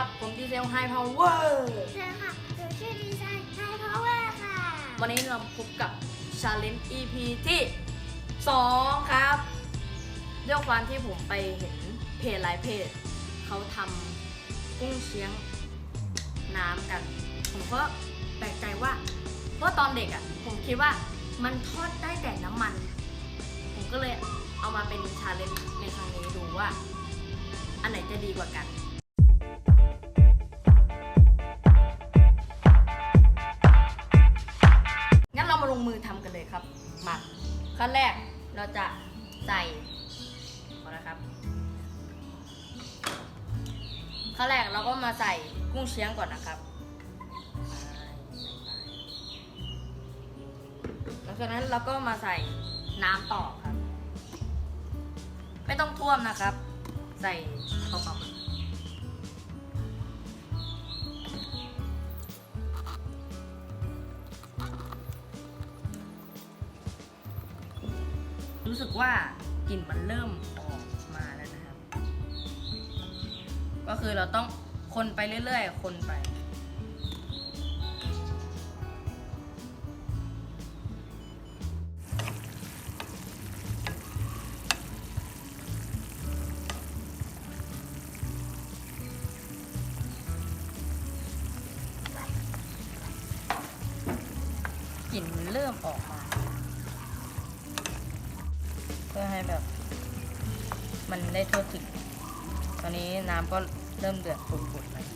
ครับ ผมดีเซลไฮพาวเวอร์ใช่ค่ะหนูชื่อดีไซน์ไฮพาวเวอร์ค่ะ วันนี้เราพบกับ Challenge EP ที่ 2 ครับด้วยความที่ผมไปเห็นเพจหลายเพจ เขาทำกุ้งเชียงน้ำกัน ผมก็แปลกใจว่า เพราะตอนเด็กอะ่ะ ผมคิดว่ามันทอดได้แต่น้ำมัน ผมก็เลยเอามาเป็นชาเลนจ์ในครั้งนี้ดูว่า อันไหนจะดีกว่ากันงั้น ขั้นแรกเราก็มาใส่กุ้งเชียงก่อนนะครับหลังจากนั้นเราก็มาใส่น้ำต่อครับ ไม่ต้องท่วมนะครับ ใส่เบาๆรู้สึกว่ากลิ่นมันเริ่มออก ก็คือเราต้องคนไปเรื่อยๆ คนไป กลิ่นเริ่มออกมา เพื่อให้แบบ มันได้ทั่วถึง ตอนนี้น้ำก็เริ่มเดือดปุดๆเลย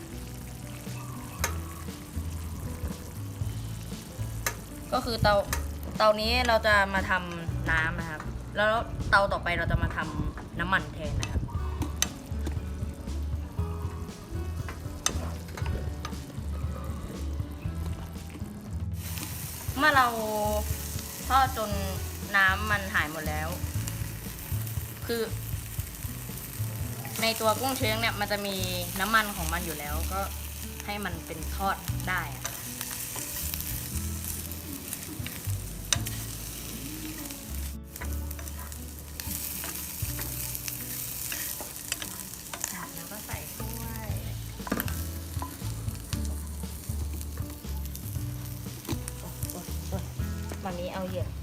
ก็คือเตาเตานี้เราจะมาทำน้ำนะครับ แล้วเตาต่อไปเราจะมาทำน้ำมันแทนนะครับเมื่อเราทอดจนน้ำมันหายหมดแล้ว คือ ในตัวกุ้งเชียงเนี่ยมันจะมีน้ำมันของมันอยู่แล้วก็ให้มันเป็นทอดได้อะแล้วก็ใส่ถ้วยโอ๊ยโอ๊ยโอ๊ยมันนี้เอาเหยียบอ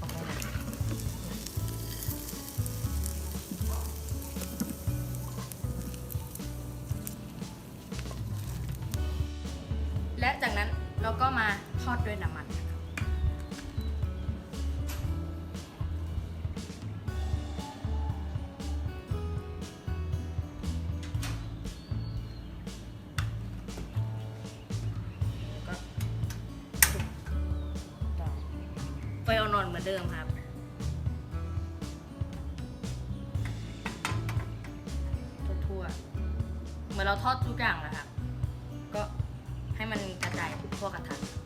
และจากนั้นเราก็มาทอดด้วยน้ำมันครับแล้วก็คลุกต่อไฟอ่อนๆเหมือนเดิมครับทั่วๆเหมือนเราทอดทุกอย่างนะครับ มันกระจายทั่วกระทะอะ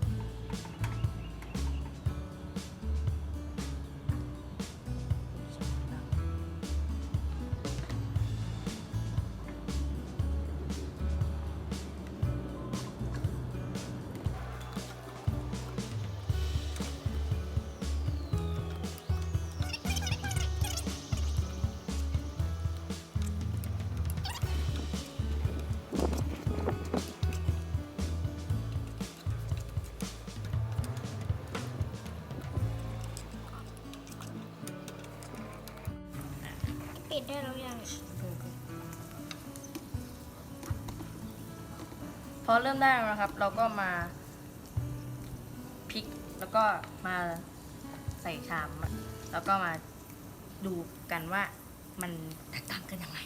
ปิดได้แล้วยังพอเริ่มได้แล้วนะครับ เราก็มาพลิกแล้วก็มาใส่ชาม แล้วก็มาดูกันว่ามันแตกต่างกันยังไง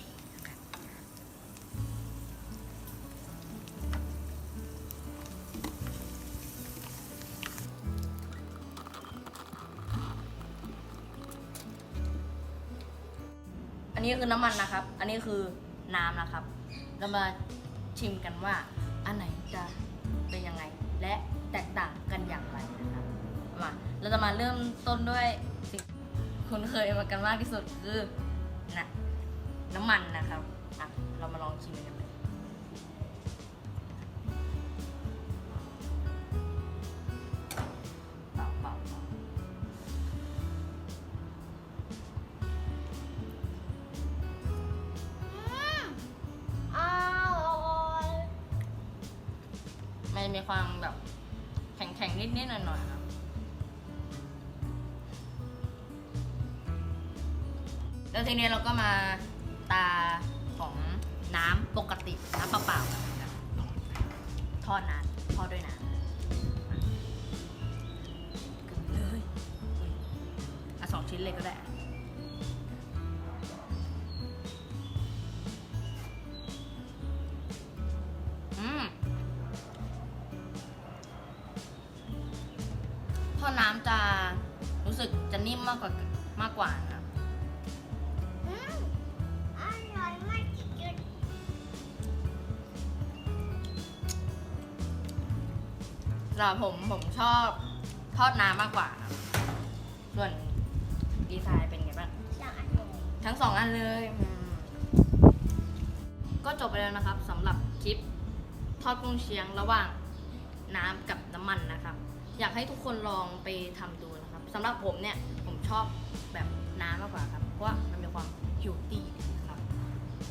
นี้คือน้ำมันนะครับ อันนี้คือน้ำนะครับ เรามาชิมกันว่าอันไหนจะเป็นยังไง และแตกต่างกันอย่างไรนะครับ มา เราจะมาเริ่มต้นด้วยสิ่งคุ้นเคยมากันมากที่สุดคือนะน้ำมันนะครับอะเรามาลองชิมกัน จะมีความแบบแข็งๆ นิดๆ หน่อยๆครับแล้วทีนี้เราก็มาตาของน้ำปกติ น้ำเปล่าๆนะทอดน้ำทอดด้วยน้ำกึ่งเลยอะสองชิ้นเลยก็ได้ ทอดน้ำจะรู้สึกจะนิ่มมากกว่ามากกว่านะครับอืมอร่อยมากจุดสำหรับผมผมชอบทอดน้ำมากกว่าครับส่วนดีไซน์เป็นไงบ้าง ๆอย่างอันเลยทั้งสองอันเลยอืมก็จบไปแล้วนะครับสำหรับคลิปทอดกุ้งเชียงระหว่างน้ำกับน้ำมันนะครับ อยากให้ทุกคนลองไปทำดูนะครับสำหรับผมเนี่ยผมชอบแบบน้ำมากกว่าครับ เพราะว่ามันมีความฮิวตี้นะครับ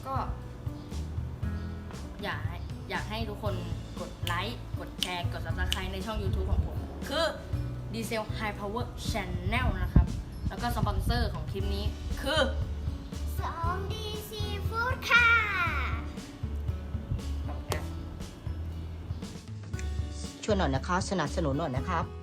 ก็ อยากอยากให้ทุกคนกดไลค์ กดแชร์ กด subscribe ในช่อง YouTube ของผม คือ Diesel High Power Channel นะครับ แล้วก็สปอนเซอร์ของคลิปนี้คือสองดีซีฟู้ดค่ะ วยหน่อยนะคะ สนับสนุนหน่อยนะครับ